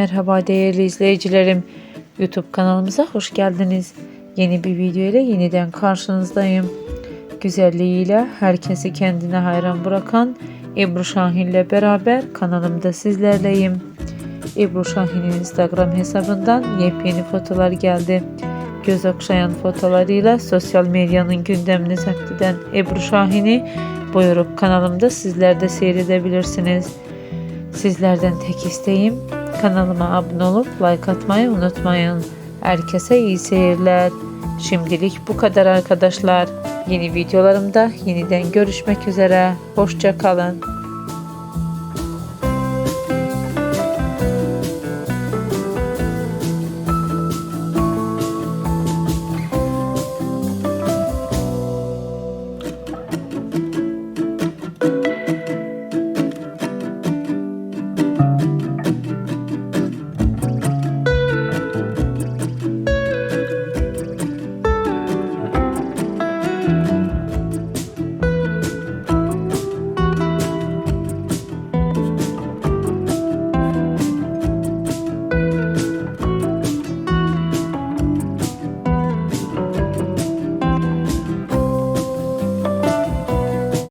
Merhaba değerli izleyicilerim. YouTube kanalımıza hoş geldiniz. Yeni bir video ile yeniden karşınızdayım. Güzelliğiyle herkesi kendine hayran bırakan Ebru Şahin ile beraber kanalımda sizlerleyim. Ebru Şahin'in Instagram hesabından yepyeni fotolar geldi. Göz okşayan fotolarıyla sosyal medyanın gündemini zapt Ebru Şahin'i buyurup kanalımda sizler de seyredebilirsiniz. Sizlerden tek isteğim kanalıma abone olup like atmayı unutmayın. Herkese iyi seyirler. Şimdilik bu kadar arkadaşlar. Yeni videolarımda yeniden görüşmek üzere. Hoşça kalın.